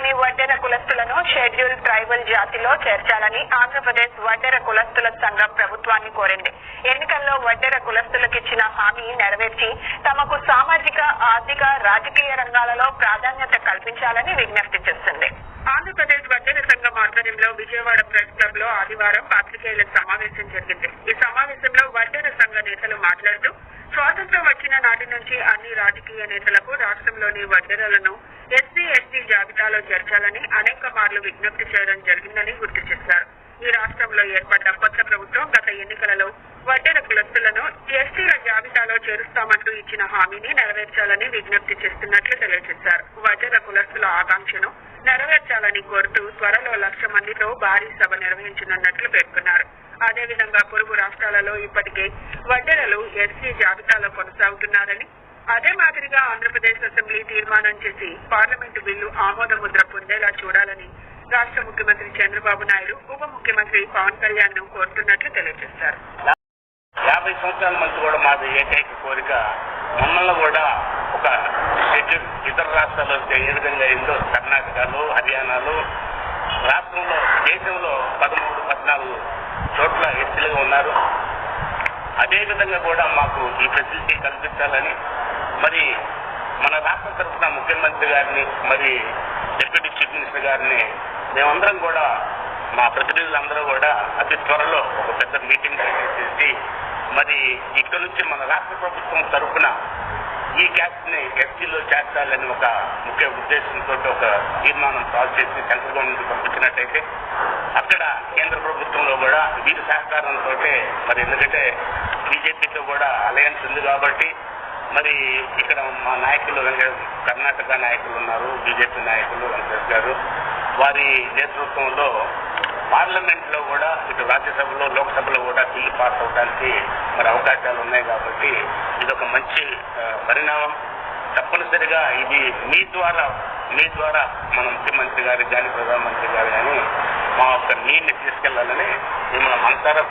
రాష్ట్రంలోని వడ్డెర కులస్తులను schedule tribal జాతిలో చేర్చాలని ఆంధ్రప్రదేశ్ వడ్డెర కులస్తుల సంఘం ప్రభుత్వాన్ని కోరింది. ఎన్నికల్లో వడ్డెర కులస్తులకిచ్చిన హామీ నెరవేర్చి తమకు సామాజిక ఆర్థిక రాజకీయ రంగాలలో ప్రాధాన్యత కల్పించాలని విజ్ఞప్తి చేస్తుంది ఆంధ్రప్రదేశ్ వడ్డెర ఆధ్వర్యంలో విజయవాడ ప్రెస్ క్లబ్లో ఆదివారం పాత్రికేయుల సమావేశం జరిగింది. ఈ సమావేశంలో వడ్డెర సంఘ నేతలు మాట్లాడుతూ స్వాతంత్ర్యం వచ్చిన నాటి నుంచి అన్ని రాజకీయ నేతలకు రాష్ట్రంలోని వడ్డెరలను ఎస్సీ ఎస్టీ జాబితాలో చేర్చాలని అనేక మార్లు విజ్ఞప్తి చేయడం జరిగిందని గుర్తు చేశారు. ఈ రాష్ట్రంలో ఏర్పడ్డ కొత్త ప్రభుత్వం గత ఎన్నికలలో వడ్డెర కులస్తులను ఎస్టీల జాబితాలో చేరుస్తామంటూ ఇచ్చిన హామీని నెరవేర్చాలని విజ్ఞప్తి చేస్తున్నట్లు తెలియజేశారు. వడ్డెర కులస్తుల ఆకాంక్షను నెరవేర్చాలని కోరుతూ త్వరలో లక్ష మందితో భారీ సభ నిర్వహించనున్నట్లు పేర్కొన్నారు. అదేవిధంగా పొరుగు రాష్ట్రాలలో ఇప్పటికే వడ్డెరలు ఎస్సీ జాబితాలో కొనసాగుతున్నారని అదే మాదిరిగా ఆంధ్రప్రదేశ్ అసెంబ్లీ తీర్మానం చేసి పార్లమెంటు బిల్లు ఆమోద ముద్ర పొందేలా చూడాలని రాష్ట్ర ముఖ్యమంత్రి చంద్రబాబు నాయుడు ఉప ముఖ్యమంత్రి పవన్ కళ్యాణ్ను కోరుతున్నట్లు తెలియజేశారు. యాభై సంవత్సరాల మంది కూడా మాది ఏకైక కోరిక మమ్మల్ని కూడా ఒక షెడ్యూల్ ఇతర రాష్ట్రాల్లో ఏ విధంగా అయిందో కర్ణాటకలో హర్యానాలో రాష్ట్రంలో దేశంలో పదమూడు పద్నాలుగు చోట్ల ఎస్టీలుగా ఉన్నారు. అదే విధంగా కూడా మాకు ఈ ఫెసిలిటీ కల్పించాలని మరి మన రాష్ట్ర తరఫున ముఖ్యమంత్రి గారిని మరి డిప్యూటీ చీఫ్ మినిస్టర్ గారిని మేమందరం కూడా మా ప్రతినిధులందరూ కూడా అతి త్వరలో ఒక పెద్ద మీటింగ్ చేసి మరి ఇక్కడ నుంచి మన రాష్ట్ర ప్రభుత్వం తరఫున ఈ క్యాస్ట్ని ఎస్టీలో చేర్చాలని ఒక ముఖ్య ఉద్దేశంతో ఒక తీర్మానం సాల్వ్ చేసి సెంట్రల్ గవర్నమెంట్ పంపించినట్టయితే అక్కడ కేంద్ర ప్రభుత్వంలో కూడా వీరి సహకారంతో మరి ఎందుకంటే బీజేపీతో కూడా అలయన్స్ ఉంది కాబట్టి మరి ఇక్కడ మా నాయకులు వెంకట కర్ణాటక నాయకులు ఉన్నారు బీజేపీ నాయకులు వెంకటేష్ గారు. వారి నేతృత్వంలో పార్లమెంట్లో కూడా ఇటు రాజ్యసభలో లోక్సభలో కూడా బిల్లు పాస్ అవడానికి మరి అవకాశాలు ఉన్నాయి కాబట్టి ఇది ఒక మంచి పరిణామం. తప్పనిసరిగా ఇది మీ ద్వారా మీ ద్వారా మన ముఖ్యమంత్రి గారు కానీ ప్రధానమంత్రి గారు కానీ మా యొక్క నీళ్ళని తీసుకెళ్ళాలని మిమ్మల్ని మనసారా